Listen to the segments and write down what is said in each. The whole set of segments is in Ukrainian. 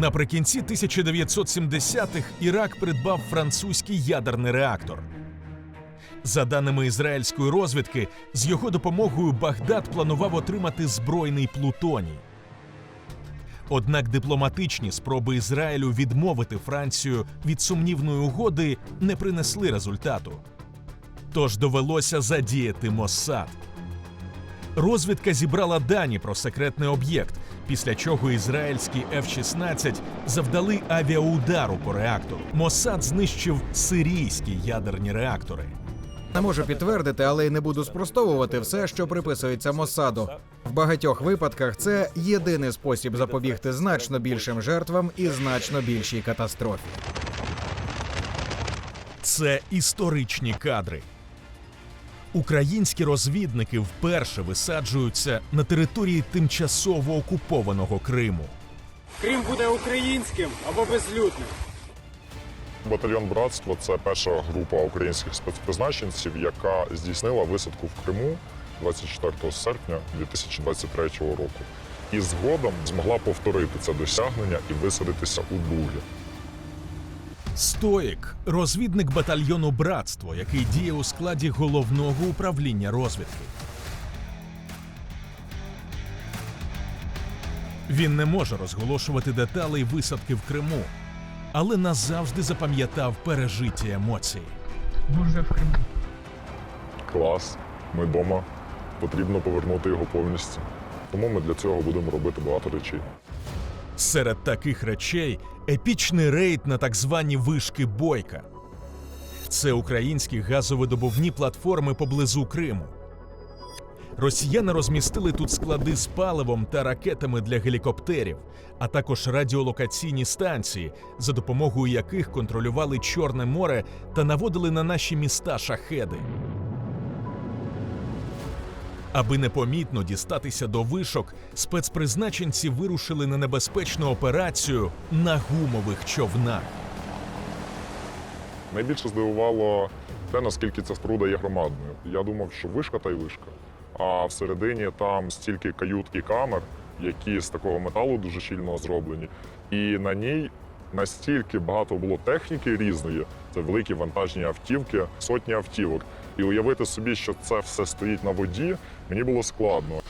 Наприкінці 1970-х Ірак придбав французький ядерний реактор. За даними ізраїльської розвідки, з його допомогою Багдад планував отримати збройний плутоній. Однак дипломатичні спроби Ізраїлю відмовити Францію від сумнівної угоди не принесли результату. Тож довелося задіяти Моссад. Розвідка зібрала дані про секретний об'єкт, після чого ізраїльські F-16 завдали авіаудару по реактору. Моссад знищив сирійські ядерні реактори. Не можу підтвердити, але й не буду спростовувати все, що приписується Моссаду. В багатьох випадках це єдиний спосіб запобігти значно більшим жертвам і значно більшій катастрофі. Це історичні кадри. Українські розвідники вперше висаджуються на території тимчасово окупованого Криму. Крим буде українським або безлюдним. Батальйон братство це перша група українських спецпризначенців, яка здійснила висадку в Криму 24 серпня 2023 року. І згодом змогла повторити це досягнення і висадитися у Дугі. Стоїк розвідник батальйону Братство, який діє у складі головного управління розвідки. Він не може розголошувати деталей висадки в Криму, але назавжди запам'ятав пережиті емоції. Клас, ми вдома. Потрібно повернути його повністю. Тому ми для цього будемо робити багато речей. Серед таких речей епічний рейд на так звані вишки Бойка. Це українські газовидобувні платформи поблизу Криму. Росіяни розмістили тут склади з паливом та ракетами для гелікоптерів, а також радіолокаційні станції, за допомогою яких контролювали Чорне море та наводили на наші міста шахеди. Аби непомітно дістатися до вишок, спецпризначенці вирушили на небезпечну операцію на гумових човнах. Найбільше здивувало те, наскільки ця споруда є громадною. Я думав, що вишка та й вишка. А всередині там стільки кают і камер, які з такого металу дуже щільно зроблені. І на ній настільки багато було техніки різної. Це великі вантажні автівки, сотні автівок. І уявити собі, що це все стоїть на воді, мені було складно.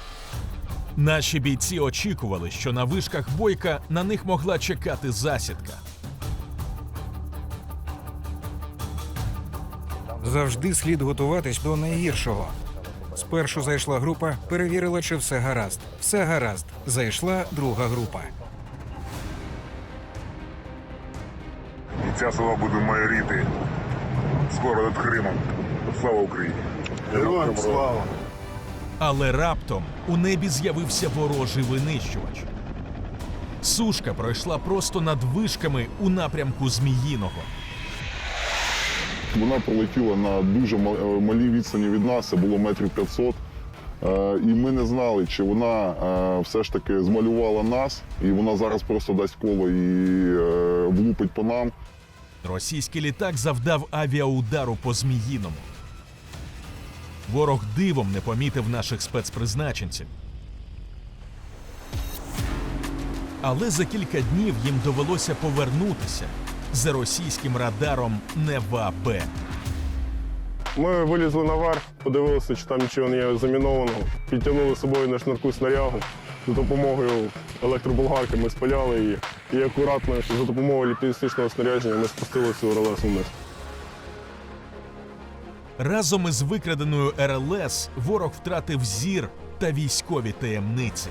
Наші бійці очікували, що на вишках бойка на них могла чекати засідка. Завжди слід готуватись до найгіршого. Спершу зайшла група, перевірила, чи все гаразд. Все гаразд. Зайшла друга група. І ця села буде майоріти скоро над Кримом. Слава Україні! Героям слава! Але раптом у небі з'явився ворожий винищувач. Сушка пройшла просто над вишками у напрямку Зміїного. Вона пролетіла на дуже е, малій відстані від нас, це було метрів 500. Е, І ми не знали, чи вона е, все ж таки змалювала нас, і вона зараз просто дасть коло і влупить по нам. Російський літак завдав авіаудару по Зміїному. Ворог дивом не помітив наших спецпризначенців. Але за кілька днів їм довелося повернутися за російським радаром Нева-Б. Ми вилізли наверх, подивилися, чи там нічого не є замінованого. Підтягнули з собою на шнурку снарягу. За допомогою електроболгарки ми спаляли її. І акуратно за допомогою ліпістичного снарядження ми спустили цю РЛС вниз. Разом із викраденою РЛС ворог втратив зір та військові таємниці.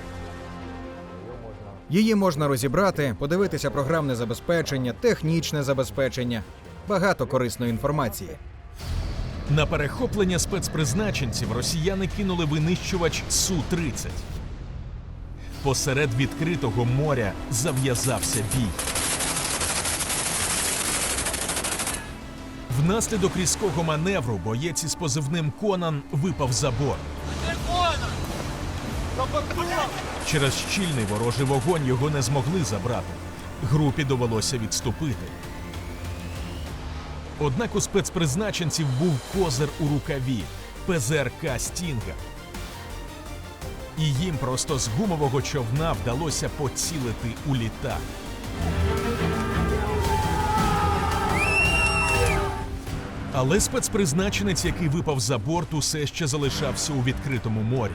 Її можна розібрати, подивитися програмне забезпечення, технічне забезпечення, багато корисної інформації. На перехоплення спецпризначенців росіяни кинули винищувач Су-30. Посеред відкритого моря зав'язався бій. Внаслідок різкого маневру боєць із позивним Конан випав за борт. Через щільний ворожий вогонь його не змогли забрати. Групі довелося відступити. Однак у спецпризначенців був козир у рукаві ПЗРК Стінга. І їм просто з гумового човна вдалося поцілити у літак. Але спецпризначенець, який випав за борт, усе ще залишався у відкритому морі.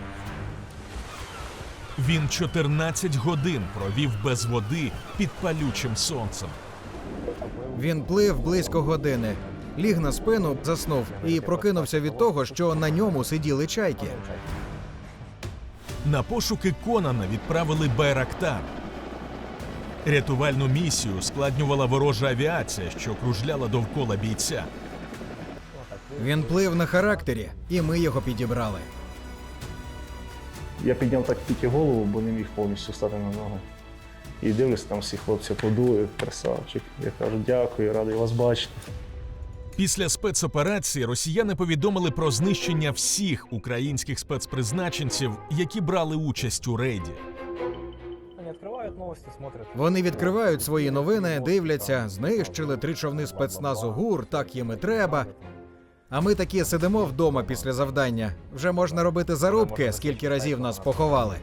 Він 14 годин провів без води під палючим сонцем. Він плив близько години, ліг на спину, заснув і прокинувся від того, що на ньому сиділи чайки. На пошуки Конана відправили Байрактар. Рятувальну місію складнювала ворожа авіація, що кружляла довкола бійця. Він плив на характері, і ми його підібрали. Я підняв так тільки голову, бо не міг повністю стати на ноги. І дивлюсь, там всі хлопці аплодують, красавчик. Я кажу, дякую, радий вас бачити. Після спецоперації росіяни повідомили про знищення всіх українських спецпризначенців, які брали участь у рейді. Вони відкривають новості, смотрять. Вони відкривають свої новини, дивляться, знищили три човни спецназу ГУР, так їм і треба. А ми такі сидимо вдома після завдання. Вже можна робити зарубки, скільки разів нас поховали.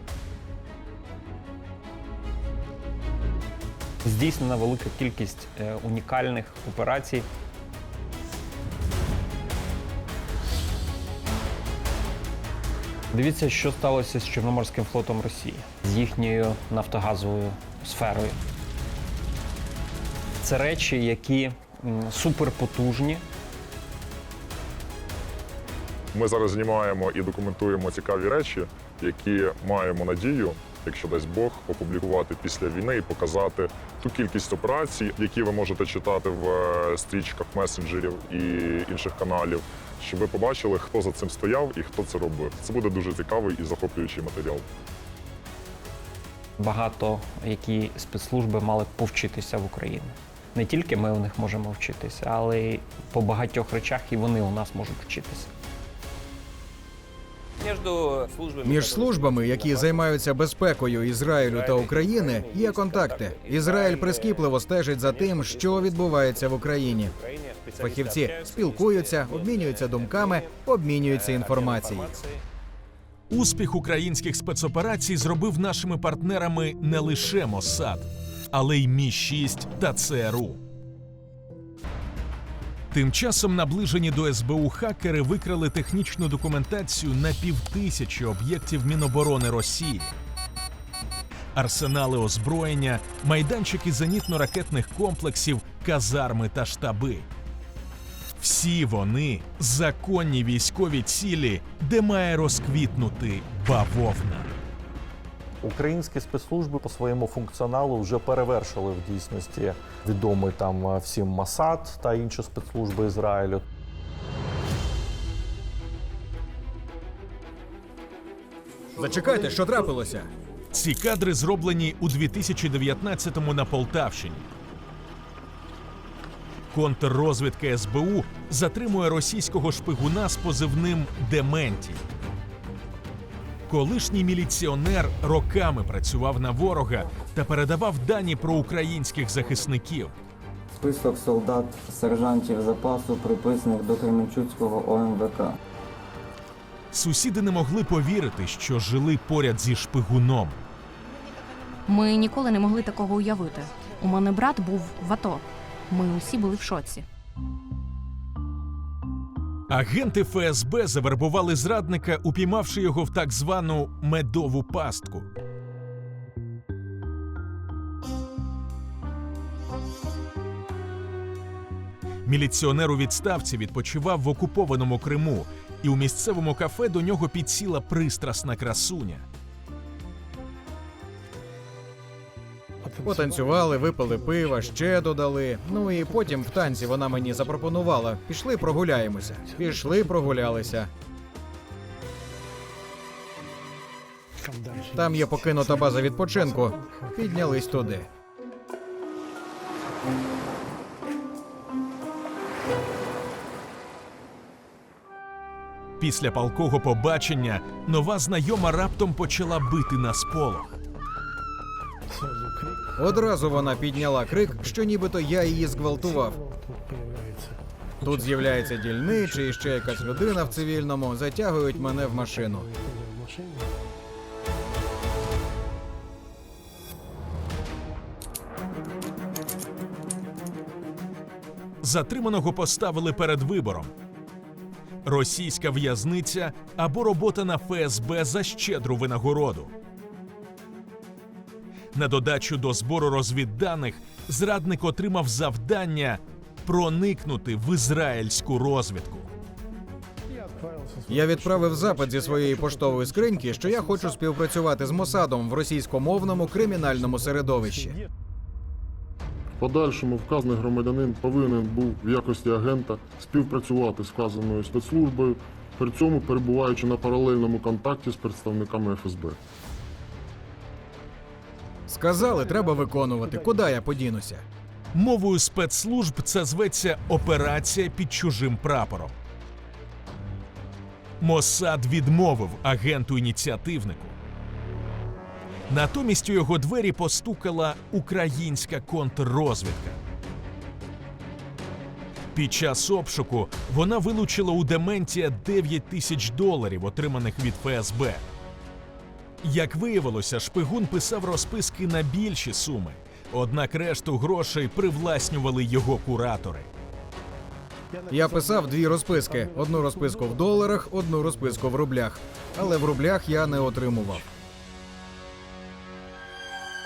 Здійснена велика кількість е, унікальних операцій. Дивіться, що сталося з Чорноморським флотом Росії, з їхньою нафтогазовою сферою. Це речі, які суперпотужні, Ми зараз знімаємо і документуємо цікаві речі, які маємо надію, якщо дасть Бог, опублікувати після війни і показати ту кількість операцій, які ви можете читати в е, стрічках месенджерів і інших каналів, щоб ви побачили, хто за цим стояв і хто це робив. Це буде дуже цікавий і захоплюючий матеріал. багато які спецслужби мали б повчитися в Україні. Не тільки ми у них можемо вчитися, але по багатьох речах і вони у нас можуть вчитися. Між службами, які займаються безпекою Ізраїлю та України, є контакти. Ізраїль прискіпливо стежить за тим, що відбувається в Україні. Фахівці спілкуються, обмінюються думками, обмінюються інформацією. Успіх українських спецоперацій зробив нашими партнерами не лише Моссад, але й Мі 6 та ЦРУ. Тим часом наближені до СБУ хакери викрали технічну документацію на півтисячі об'єктів Міноборони Росії. Арсенали озброєння, майданчики зенітно-ракетних комплексів, казарми та штаби. Всі вони законні військові цілі, де має розквітнути бавовна. Українські спецслужби по своєму функціоналу вже перевершили в дійсності відомий там е, всім Масад та інші спецслужби Ізраїлю. Зачекайте, що трапилося? Ці кадри зроблені у 2019-му на Полтавщині. Контррозвідка СБУ затримує російського шпигуна з позивним Дементій. Колишній міліціонер роками працював на ворога та передавав дані про українських захисників. Список солдат сержантів запасу, приписаних до Кременчуцького ОМВК. Сусіди не могли повірити, що жили поряд зі шпигуном. Ми ніколи не могли такого уявити. У мене брат був в АТО. Ми усі були в шоці. Агенти ФСБ завербували зрадника, упіймавши його в так звану медову пастку. Міліціонер у відставці відпочивав в окупованому Криму, і у місцевому кафе до нього підсіла пристрасна красуня. Потанцювали, випили пива, ще додали. Ну і потім в танці вона мені запропонувала: пішли прогуляємося. Пішли, прогулялися. Там є покинута база відпочинку. Піднялись туди. Після палкого побачення нова знайома раптом почала бити на сполох. Одразу вона підняла крик, що нібито я її зґвалтував. Тут з'являється дільничий і ще якась людина в цивільному, затягують мене в машину. затриманого поставили перед вибором: російська в'язниця або робота на ФСБ за щедру винагороду. На додачу до збору розвідданих зрадник отримав завдання проникнути в ізраїльську розвідку. Я відправив запит зі своєї поштової скриньки, що я хочу співпрацювати з Мосадом в російськомовному кримінальному середовищі. В подальшому вказаний громадянин повинен був в якості агента співпрацювати з вказаною спецслужбою, при цьому перебуваючи на паралельному контакті з представниками ФСБ. Сказали, треба виконувати. Куди я подінуся? Мовою спецслужб це зветься операція під чужим прапором. Моссад відмовив агенту ініціативнику. Натомість у його двері постукала українська контррозвідка. Під час обшуку вона вилучила у Дементія 9 тисяч доларів, отриманих від ФСБ. Як виявилося, шпигун писав розписки на більші суми, однак решту грошей привласнювали його куратори. Я писав дві розписки: одну розписку в доларах, одну розписку в рублях. Але в рублях я не отримував.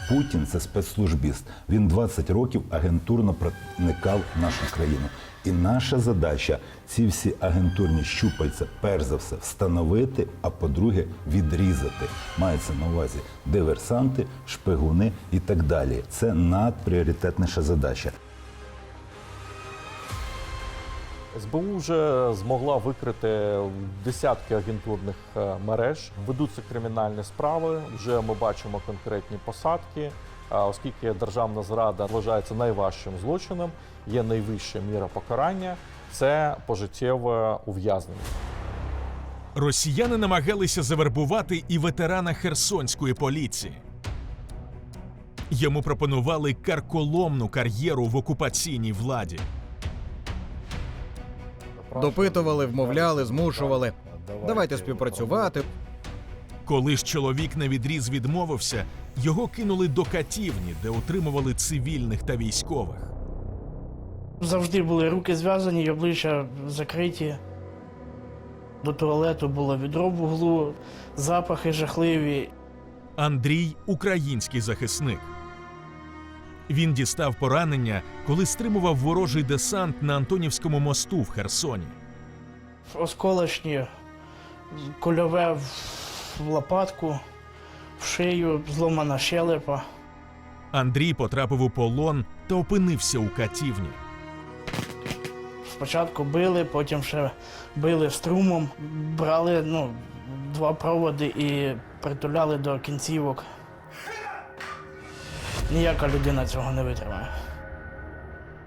Путін це спецслужбіст. Він 20 років агентурно проникав в нашу країну. І наша задача ці всі агентурні щупальця, перш за все, встановити, а по-друге, відрізати. Мається на увазі диверсанти, шпигуни і так далі. Це надпріоритетніша задача. СБУ вже змогла викрити десятки агентурних е, мереж. Ведуться кримінальні справи. Вже ми бачимо конкретні посадки. Оскільки державна зрада вважається найважчим злочином, є найвища міра покарання це пожиттєве ув'язнення. Росіяни намагалися завербувати і ветерана Херсонської поліції. Йому пропонували карколомну кар'єру в окупаційній владі. Допитували, вмовляли, змушували. Давайте співпрацювати. Коли ж чоловік на відріз відмовився, його кинули до катівні, де утримували цивільних та військових. Завжди були руки зв'язані, і обличчя закриті. До туалету було відро в углу, запахи жахливі. Андрій український захисник. Він дістав поранення, коли стримував ворожий десант на Антонівському мосту в Херсоні. Осколочні, кульове в- в лопатку, в шию, зломана щелепа. Андрій потрапив у полон та опинився у катівні. Спочатку били, потім ще били струмом, брали ну, два проводи і притуляли до кінцівок. Ніяка людина цього не витримає.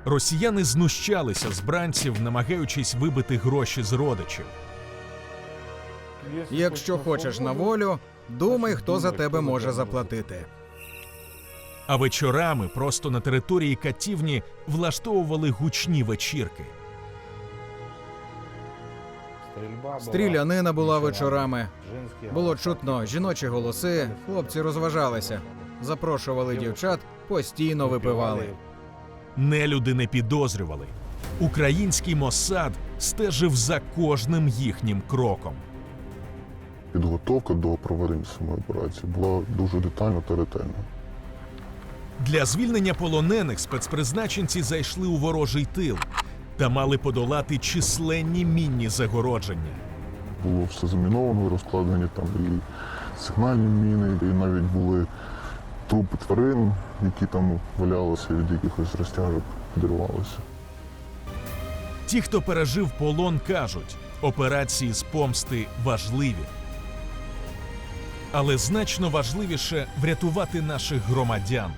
Росіяни знущалися з бранців, намагаючись вибити гроші з родичів. Якщо хочеш на волю, думай, хто за тебе може заплатити. А вечорами просто на території катівні влаштовували гучні вечірки. Стрілянина була вечорами. Було чутно жіночі голоси, хлопці розважалися, запрошували дівчат, постійно випивали. Нелюди не підозрювали. Український Моссад стежив за кожним їхнім кроком. Підготовка до проведення самої операції була дуже детальна та ретельна. Для звільнення полонених спецпризначенці зайшли у ворожий тил та мали подолати численні мінні загородження. Було все заміновано, розкладені там і сигнальні міни, і навіть були трупи тварин, які там валялися від якихось розтяжок, підривалися. Ті, хто пережив полон, кажуть, операції з помсти важливі. Але значно важливіше врятувати наших громадян.